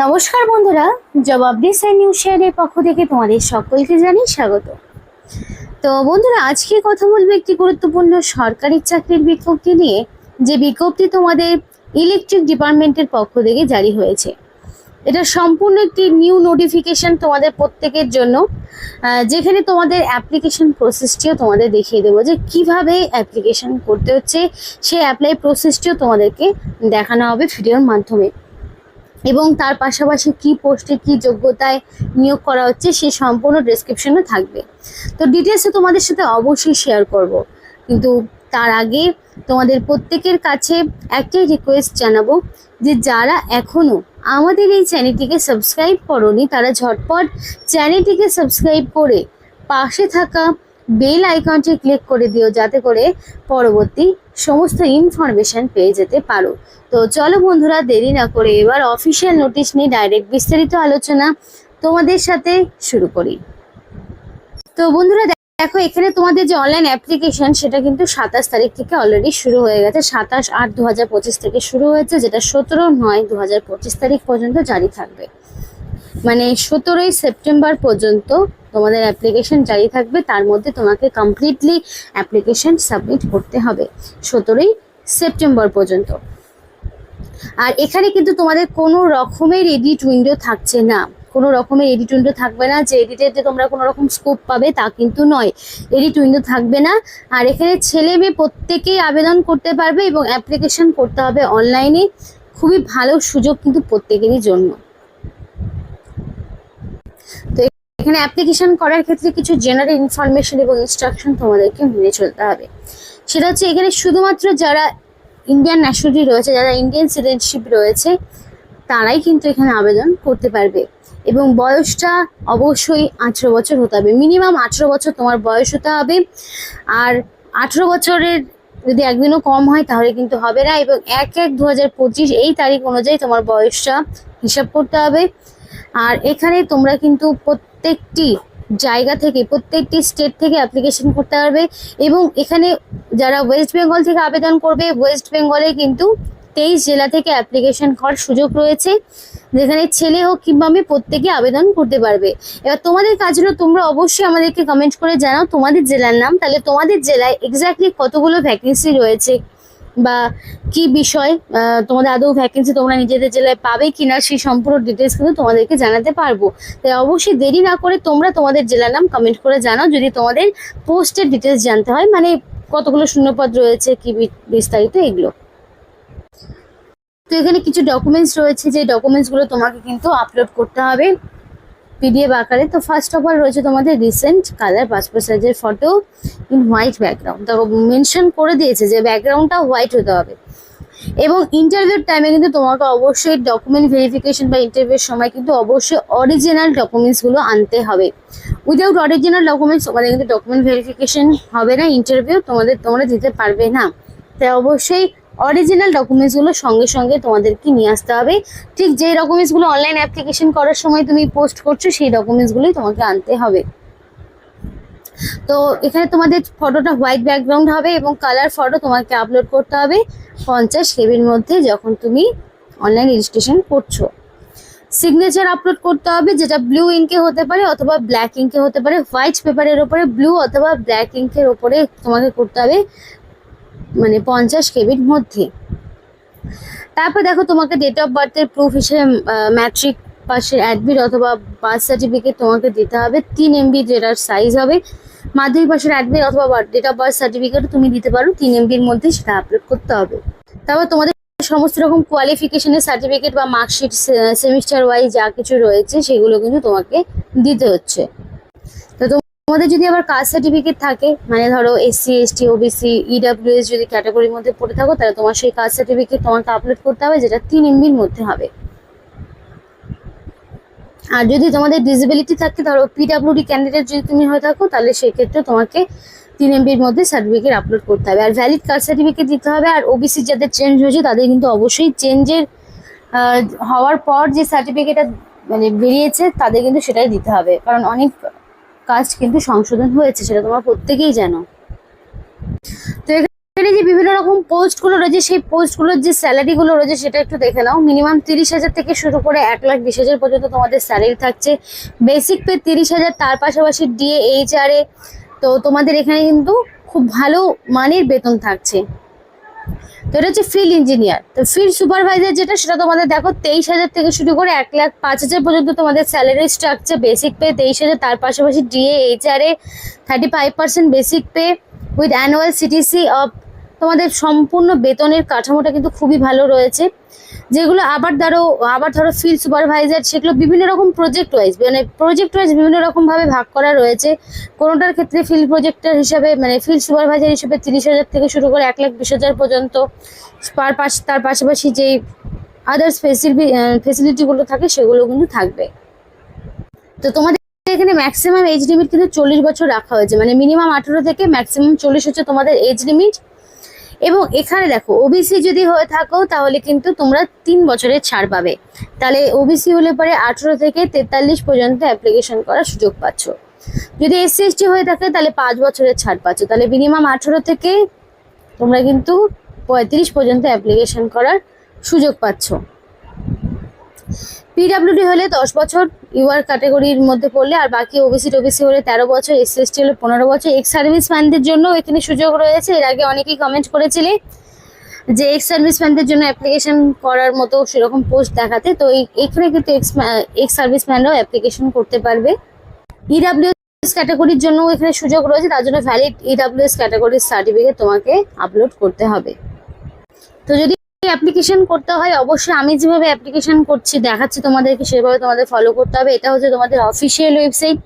নমস্কার বন্ধুরা জবাব ডিসাইন নিউজ শেয়ারের পক্ষ থেকে তোমাদের সকলকে জানাই স্বাগত। তো বন্ধুরা, আজকে কথা বলব একটি গুরুত্বপূর্ণ সরকারি চাকরির বিজ্ঞপ্তি নিয়ে, যে বিজ্ঞপ্তি তোমাদের ইলেকট্রিক ডিপার্টমেন্টের পক্ষ থেকে জারি হয়েছে। এটা সম্পূর্ণ একটি নিউ নোটিফিকেশন তোমাদের প্রত্যেকের জন্য যেখানে তোমাদের অ্যাপ্লিকেশন প্রসেসটিও তোমাদের দেখিয়ে দেবো যে কীভাবে অ্যাপ্লিকেশন করতে হচ্ছে, সেই অ্যাপ্লাই প্রসেসটিও তোমাদেরকে দেখানো হবে ভিডিওর মাধ্যমে। এবং তার পাশাপাশি কি পোস্টে কি যোগ্যতায় নিয়োগ করা হচ্ছে সে সম্পূর্ণ ডেসক্রিপশনও থাকবে। তো ডিটেলসে তোমাদের সাথে অবশ্যই শেয়ার করব। কিন্তু তার আগে তোমাদের প্রত্যেকের কাছে একটাই রিকোয়েস্ট জানাব যে যারা এখনও আমাদের এই চ্যানেলটিকে সাবস্ক্রাইব করনি, তারা ঝটপট চ্যানেলটিকে সাবস্ক্রাইব করে পাশে থাকা বেল আইকনটি ক্লিক করে দিও যাতে করে পরবর্তী সমস্ত ইনফরমেশন পেয়ে যেতে পারো। তো চলো বন্ধুরা, দেরি না করে এবার অফিসিয়াল নোটিশ নিয়ে ডাইরেক্ট বিস্তারিত আলোচনা তোমাদের সাথে শুরু করি। তো বন্ধুরা, দেখো এখানে তোমাদের যে অনলাইন অ্যাপ্লিকেশন সেটা কিন্তু সাতাশ তারিখ থেকে অলরেডি শুরু হয়ে গেছে। সাতাশ আট দু থেকে শুরু হয়েছে, যেটা সতেরো নয় দু হাজার পঁচিশ তারিখ পর্যন্ত জারি থাকবে। মানে সতেরোই সেপ্টেম্বর পর্যন্ত তোমাদের অ্যাপ্লিকেশন জারি থাকবে, তার মধ্যে তোমাকে কমপ্লিটলি অ্যাপ্লিকেশন সাবমিট করতে হবে সতেরোই সেপ্টেম্বর পর্যন্ত। আর এখানে কিন্তু তোমাদের কোনো রকমের এডিট উইন্ডো থাকছে না। কোনো রকমের এডিট উইন্ডো থাকবে না, যে এডিটের যে তোমরা কোনো রকম স্কোপ পাবে তা কিন্তু নয়। এডিট উইন্ডো থাকবে না। আর এখানে ছেলে মেয়ে প্রত্যেকেই আবেদন করতে পারবে এবং অ্যাপ্লিকেশন করতে হবে অনলাইনে খুবই ভালো সুযোগ কিন্তু প্রত্যেকেরই জন্য। তো এখানে অ্যাপ্লিকেশন করার ক্ষেত্রে কিছু জেনারেল ইনফরমেশন এবং ইনস্ট্রাকশন তোমাদেরকে মেনে চলতে হবে। সেটা হচ্ছে এখানে শুধুমাত্র যারা ইন্ডিয়ান ন্যাশনালিটি রয়েছে, যারা ইন্ডিয়ান সিটিজেনশিপ রয়েছে, তারাই কিন্তু এখানে আবেদন করতে পারবে এবং বয়সটা অবশ্যই আঠেরো বছর হতে হবে। মিনিমাম আঠেরো বছর তোমার বয়স হতে হবে। আর আঠেরো বছরের যদি একদিনও কম হয়, তাহলে কিন্তু হবে না এবং এক এক দু এই তারিখ অনুযায়ী তোমার বয়সটা হিসাব করতে হবে। আর এখানে তোমরা কিন্তু প্রত্যেকটি জায়গা থেকে, প্রত্যেকটি স্টেট থেকে অ্যাপ্লিকেশন করতে পারবে এবং এখানে যারা ওয়েস্ট বেঙ্গল থেকে আবেদন করবে ওয়েস্ট বেঙ্গলে কিন্তু তেইশ জেলা থেকে অ্যাপ্লিকেশন করার সুযোগ রয়েছে। যেখানে ছেলে হোক কিংবা মেয়ে প্রত্যেকে আবেদন করতে পারবে। এবার তোমাদের কাজ হলো তোমরা অবশ্যই আমাদেরকে কমেন্ট করে জানাও তোমাদের জেলার নাম। তাহলে তোমাদের জেলায় এক্স্যাক্টলি কতগুলো ভ্যাকেন্সি রয়েছে? বা কি বিষয় তোমাদের আদৌ ভ্যাকেন্সি তোমরা নিজেদের জেলায় পাবে কিনা সেই সম্পূর্ণ ডিটেলস কিন্তু তোমাদেরকে জানাতে পারব। তাই অবশ্যই দেরি না করে তোমরা তোমাদের জেলার নাম কমেন্ট করে জানাও, যদি তোমাদের পোস্টের ডিটেলস জানতে হয় মানে কতগুলো শূন্যপদ রয়েছে, কি বিস্তারিত এগুলো। তো এখানে কিছু ডকুমেন্টস রয়েছে, যে ডকুমেন্টসগুলো তোমাকে কিন্তু আপলোড করতে হবে। পিডিএফ আকারে। তো ফার্স্ট অফ অল রয়েছে তোমাদের রিসেন্ট কালার পাসপোর্ট সাইজের ফটো ইন হোয়াইট ব্যাকগ্রাউন্ড তো মেনশন করে দিয়েছে যে ব্যাকগ্রাউন্ডটা হোয়াইট হতে হবে। এবং ইন্টারভিউর টাইমে কিন্তু তোমাকে অবশ্যই ডকুমেন্ট ভেরিফিকেশন বা ইন্টারভিউর সময় কিন্তু অবশ্যই অরিজিনাল ডকুমেন্টসগুলো আনতে হবে। উইদাউট অরিজিনাল ডকুমেন্টস তোমাদের কিন্তু ডকুমেন্ট ভেরিফিকেশন হবে না ইন্টারভিউ তোমাদের, তোমরা দিতে পারবে না। তাই অবশ্যই অরিজিনাল ডকুমেন্টসগুলো সঙ্গে সঙ্গে তোমাদেরকে নিয়ে আসতে হবে। ঠিক যে ডকুমেন্টসগুলো অনলাইন অ্যাপ্লিকেশন করার সময় তুমি পোস্ট করছ, সেই ডকুমেন্টসগুলোই তোমাকে আনতে হবে। তো এখানে তোমাদের ফটোটা হোয়াইট ব্যাকগ্রাউন্ড হবে এবং কালার ফটো তোমাকে আপলোড করতে হবে পঞ্চাশ কেবির মধ্যে যখন তুমি অনলাইন রেজিস্ট্রেশন করছ। সিগনেচার আপলোড করতে হবে, যেটা ব্লু ইঙ্কে হতে পারে অথবা ব্ল্যাক ইঙ্কে হতে পারে। হোয়াইট পেপারের ওপরে ব্লু অথবা ব্ল্যাক ইঙ্কের ওপরে তোমাকে করতে হবে। মানে পঞ্চাশ কেবির মধ্যে। তারপর দেখো তোমাকে ডেট অফ বার্থের প্রুফ হিসেবে ম্যাট্রিক পাশের অ্যাডমিট অথবা বার্থ সার্টিফিকেট তোমাকে দিতে হবে। তিন এমবি যেটার সাইজ হবে, মাধ্যমিক পাশের অ্যাডমিট অথবা ডেট অফ বার্থ সার্টিফিকেটও তুমি দিতে পারো, তিন এমবির মধ্যে সেটা আপলোড করতে হবে। তারপর তোমাদের সমস্ত রকম কোয়ালিফিকেশনের সার্টিফিকেট বা মার্কশিট সেমিস্টার ওয়াইজ যা কিছু রয়েছে, সেগুলো কিন্তু তোমাকে দিতে হচ্ছে। তো তোমাদের যদি আবার কাস্ট সার্টিফিকেট থাকে মানে ধরো এসসি এসটি ওবিসি ইডাব্লিউএস যদি ক্যাটাগরির মধ্যে পড়ে থাকো, তাহলে তোমার সেই কাস্ট সার্টিফিকেট তোমাকে আপলোড করতে হবে, যেটা তিন এমবির মধ্যে হবে। আর যদি তোমাদের ডিসেবিলিটি থাকে, ধরো পিডাব্লিউডি ক্যান্ডিডেট যদি তুমি হয়ে থাকো, তাহলে সেক্ষেত্রে তোমাকে তিন এমবির মধ্যে সার্টিফিকেট আপলোড করতে হবে। আর ভ্যালিড কাস্ট সার্টিফিকেট দিতে হবে, আর ওবিসি যাদের চেঞ্জ হয়েছে, তাদের কিন্তু অবশ্যই চেঞ্জের হওয়ার পর যে সার্টিফিকেটটা মানে বেরিয়েছে, তাদের কিন্তু সেটাই দিতে হবে। কারণ অনেক কাজ কিন্তু সংশোধন হয়েছে, সেটা তোমরা প্রত্যেকেই জানো। তো এখানে যে বিভিন্ন রকম পোস্টগুলো রয়েছে, সেই পোস্টগুলোর যে স্যালারিগুলো রয়েছে, সেটা একটু দেখে নাও। মিনিমাম তিরিশ হাজার থেকে শুরু করে এক লাখ বিশ হাজার পর্যন্ত তোমাদের স্যালারি থাকছে। বেসিক পে তিরিশ হাজার, তার পাশাপাশি ডিএ এ তো তোমাদের এখানে কিন্তু খুব ভালো মানের বেতন থাকছে। তো এটা হচ্ছে ফিল্ড ইঞ্জিনিয়ার তো ফিল্ড সুপারভাইজার যেটা, সেটা তোমাদের দেখো তেইশ হাজার থেকে শুরু করে এক লাখ পাঁচ হাজার পর্যন্ত তোমাদের স্যালারি স্ট্রাকচার বেসিক পে তেইশ হাজার, তার পাশাপাশি DA H R A thirty five percent basic pay with annual CTC of তোমাদের সম্পূর্ণ বেতনের কাঠামোটা কিন্তু খুবই ভালো রয়েছে। যেগুলো আবার ধরো আবার ধরো ফিল্ড সুপারভাইজার সেগুলো বিভিন্ন রকম প্রজেক্ট ওয়াইজ মানে প্রজেক্ট ওয়াইজ বিভিন্ন রকমভাবে ভাগ করা রয়েছে। কোনোটার ক্ষেত্রে ফিল্ড প্রজেক্টর হিসাবে মানে ফিল্ড সুপারভাইজার হিসেবে তিরিশ হাজার থেকে শুরু করে এক লাখ বিশ হাজার পর্যন্ত পার পাশ, তার পাশাপাশি যেই আদার্স ফেসিলিটি ফেসিলিটিগুলো থাকে, সেগুলো কিন্তু থাকবে। তো তোমাদের এখানে ম্যাক্সিমাম এজ লিমিট কিন্তু চল্লিশ বছর রাখা হয়েছে। মানে মিনিমাম আঠেরো থেকে ম্যাক্সিমাম চল্লিশ হচ্ছে তোমাদের এজ লিমিট এবং এখানে দেখো ওবিসি যদি হয়ে থাকো, তাহলে কিন্তু তোমরা তিন বছরের ছাড় পাবে। তাহলে ওবিসি হলে পরে আঠেরো থেকে তেতাল্লিশ পর্যন্ত অ্যাপ্লিকেশন করার সুযোগ পাচ্ছ। যদি এসসি এসটি হয়ে থাকে, তাহলে পাঁচ বছরের ছাড় পাচ্ছ। তাহলে মিনিমাম আঠেরো থেকে তোমরা কিন্তু পঁয়ত্রিশ পর্যন্ত অ্যাপ্লিকেশন করার সুযোগ পাচ্ছ। পিডাব্লিউডি হলে দশ বছর ইউআর ক্যাটাগরির মধ্যে পড়লে আর বাকি ওবিসি টোবিসি হলে তেরো বছর এসসি এসটি হলে পনেরো বছর। এক্স সার্ভিস ম্যানদের জন্য এখানে সুযোগ রয়েছে। এর আগে অনেকেই কমেন্ট করেছিলে যে এক্স সার্ভিস ম্যানদের জন্য অ্যাপ্লিকেশন করার মতো সেরকম পোস্ট দেখাতে। তো এখানে কিন্তু এক্স এক্স সার্ভিস ম্যানরাও অ্যাপ্লিকেশন করতে পারবে। ইডাব্লিউএস ক্যাটাগরির জন্য এখানে সুযোগ রয়েছে। তার জন্য ভ্যালিড ইডাব্লিউএস ক্যাটাগরির সার্টিফিকেট তোমাকে আপলোড করতে হবে। তো যদি অ্যাপ্লিকেশন করতে হয়, অবশ্যই আমি যেভাবে অ্যাপ্লিকেশন করছি, দেখাচ্ছি তোমাদেরকে, সেভাবে তোমাদের ফলো করতে হবে। এটা হচ্ছে তোমাদের অফিসিয়াল ওয়েবসাইট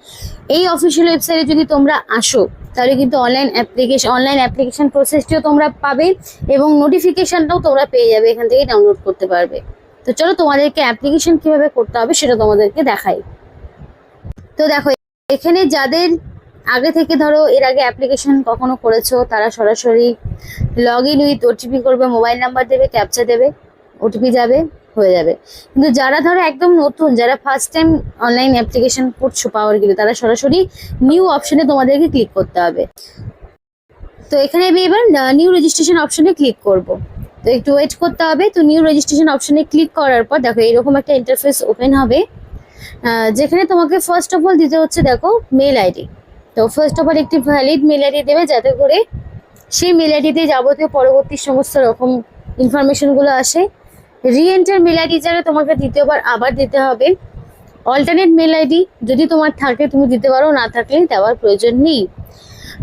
এই অফিসিয়াল ওয়েবসাইটে যদি তোমরা আসো, তাহলে কিন্তু অনলাইন অ্যাপ্লিকেশন অনলাইন অ্যাপ্লিকেশন প্রসেসটিও তোমরা পাবে এবং নোটিফিকেশনটাও তোমরা পেয়ে যাবে, এখান থেকে ডাউনলোড করতে পারবে। তো চলো তোমাদেরকে অ্যাপ্লিকেশন কীভাবে করতে হবে, সেটা তোমাদেরকে দেখাই। তো দেখো, এখানে যাদের আগে থেকে ধরো, এর আগে অ্যাপ্লিকেশন কখনো করেছ, তারা সরাসরি লগ ইন উইথ ওটিপি করবে মোবাইল নাম্বার দেবে ক্যাপচা দেবে ওটিপি যাবে, হয়ে যাবে। কিন্তু যারা ধরো একদম নতুন, যারা ফার্স্ট টাইম অনলাইন অ্যাপ্লিকেশন করছ পাওয়ার গেলে তারা সরাসরি নিউ অপশনে তোমাদেরকে ক্লিক করতে হবে। তো এখানে আমি এবার নিউ রেজিস্ট্রেশন অপশনে ক্লিক করব। তো একটু ওয়েট করতে হবে। তো নিউ রেজিস্ট্রেশন অপশনে ক্লিক করার পর, দেখো, এরকম একটা ইন্টারফেস ওপেন হবে। যেখানে তোমাকে ফার্স্ট অফ অল দিতে হচ্ছে, দেখো মেল আইডি তো ফার্স্ট অফ অল একটি ভ্যালিড মেল আইডি দেবে যাতে করে সেই মেল আইডিতে যাবতীয় পরবর্তী সমস্ত রকম ইনফরমেশনগুলো আসে। রি এন্টার মেল আইডি যারা তোমাকে দ্বিতীয়বার আবার দিতে হবে। অল্টারনেট মেল আইডি যদি তোমার থাকে তুমি দিতে পারো, না থাকলে দেওয়ার প্রয়োজন নেই।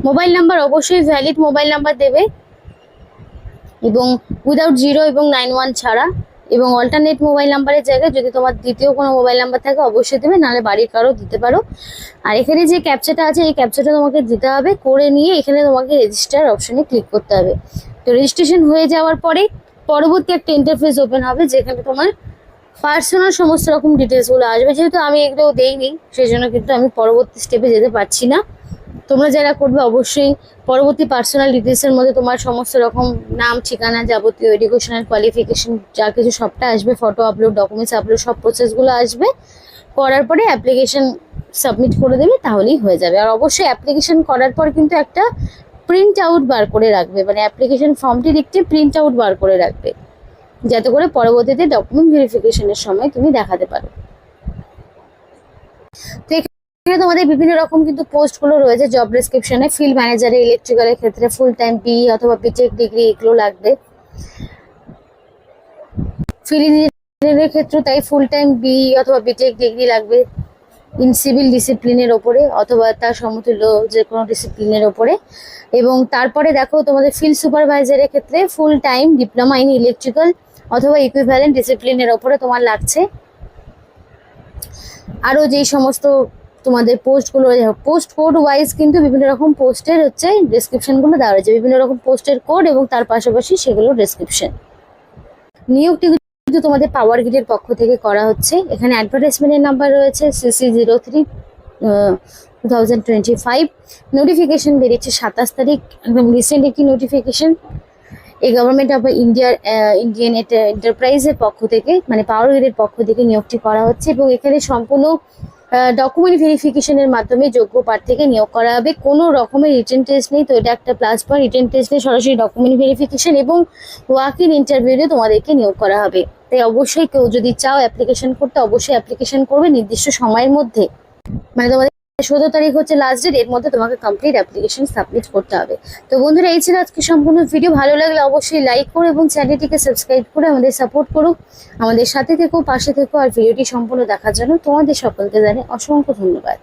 মোবাইল নাম্বার অবশ্যই ভ্যালিড মোবাইল নাম্বার দেবে। এবং উইদাউট জিরো এবং নাইন ওয়ান ছাড়া এবং অল্টারনেট মোবাইল নাম্বারের জায়গায় যদি তোমার দ্বিতীয় কোনো মোবাইল নাম্বার থাকে, অবশ্যই দেবে, নাহলে বাড়ির কারও দিতে পারো। আর এখানে যে ক্যাপচাটা আছে, এই ক্যাপচাটা তোমাকে দিতে হবে। করে নিয়ে এখানে তোমাকে রেজিস্টার অপশনে ক্লিক করতে হবে। তো রেজিস্ট্রেশন হয়ে যাওয়ার পরে পরবর্তী একটা ইন্টারফেস ওপেন হবে, যেখানে তোমার পার্সোনাল সমস্ত রকম ডিটেলসগুলো আসবে। যেহেতু আমি এগুলো দেইনি, সেই জন্য কিন্তু আমি পরবর্তী স্টেপে যেতে পারছি না। তোমরা যারা করবে, অবশ্যই পরবর্তী পার্সোনাল ডিটেলসের মধ্যে তোমার সমস্ত রকম নাম, ঠিকানা যাবতীয় এডুকেশনাল কোয়ালিফিকেশন যা কিছু সবটা আসবে ফটো আপলোড ডকুমেন্টস আপলোড সব প্রসেসগুলো আসবে। করার পরে অ্যাপ্লিকেশন সাবমিট করে দেবে, তাহলেই হয়ে যাবে। আর অবশ্যই অ্যাপ্লিকেশন করার পর কিন্তু একটা প্রিন্ট আউট বার করে রাখবে মানে অ্যাপ্লিকেশন ফর্মটির একটি প্রিন্ট আউট বার করে রাখবে। যাতে করে পরবর্তীতে ডকুমেন্ট ভেরিফিকেশনের সময় তুমি দেখাতে পারো। এখানে তোমাদের বিভিন্ন রকম কিন্তু পোস্টগুলো রয়েছে জব ডেসক্রিপশনে ফিল্ড ম্যানেজারে ইলেকট্রিক্যালের ক্ষেত্রে ফুল টাইম বি অথবা বিটেক ডিগ্রি এগুলো লাগবে। ফিল্ড ইঞ্জিনিয়ারের ক্ষেত্রে তাই ফুল টাইম বি অথবা বিটেক ডিগ্রি লাগবে। ইন সিভিল ডিসিপ্লিনের ওপরে অথবা তার সমতুল্য যে কোনো ডিসিপ্লিনের ওপরে। এবং তারপরে দেখো তোমাদের ফিল্ড সুপারভাইজারের ক্ষেত্রে full time diploma in electrical অথবা ইকুইভ্যালেন্ট ডিসিপ্লিনের ওপরে তোমার লাগছে। আরও যেই সমস্ত তোমাদের পোস্টগুলো পোস্ট কোড ওয়াইজ কিন্তু বিভিন্ন রকম পোস্টের হচ্ছে ডেসক্রিপশনগুলো দেওয়া রয়েছে। বিভিন্ন রকম পোস্টের কোড এবং তার পাশাপাশি সেগুলো ডেসক্রিপশন নিয়োগটি কিন্তু তোমাদের পাওয়ার গ্রিডের পক্ষ থেকে করা হচ্ছে। এখানে অ্যাডভার্টাইজমেন্টের নাম্বার রয়েছে CC zero three two thousand twenty five notification বেরিয়েছে সাতাশ তারিখ একদম রিসেন্ট একটি নোটিফিকেশন এই গভর্নমেন্ট অফ ইন্ডিয়ার ইন্ডিয়ান এন্টারপ্রাইজের পক্ষ থেকে মানে পাওয়ার গ্রিডের পক্ষ থেকে নিয়োগটি করা হচ্ছে এবং এখানে সম্পূর্ণ ডকুমেন্ট ভেরিফিকেশনের মাধ্যমে যোগ্য প্রার্থীকে নিয়োগ করা হবে। কোনো রকমের রিটেন টেস্ট নেই, তো এটা একটা প্লাস পয়েন্ট রিটেন টেস্ট নেই সরাসরি ডকুমেন্ট ভেরিফিকেশন এবং ওয়াক ইন ইন্টারভিউতে তোমাদেরকে নিয়োগ করা হবে। তাই অবশ্যই কেউ যদি চাও অ্যাপ্লিকেশন করতে, অবশ্যই অ্যাপ্লিকেশন করবে নির্দিষ্ট সময়ের মধ্যে। মানে তোমাদের সতেরো তারিখ হচ্ছে লাস্ট ডেট এর মধ্যে তোমাকে কমপ্লিট অ্যাপ্লিকেশন সাবমিট করতে হবে। তো বন্ধুরা, এই ছিল আজকে সম্পূর্ণ ভিডিও ভালো লাগলে অবশ্যই লাইক করো এবং চ্যানেলটিকে সাবস্ক্রাইব করে আমাদের সাপোর্ট করো। আমাদের সাথে থেকো, পাশে থেকো, আর ভিডিওটি সম্পূর্ণ দেখার জন্য তোমাদের সকলকে জানে অসংখ্য ধন্যবাদ।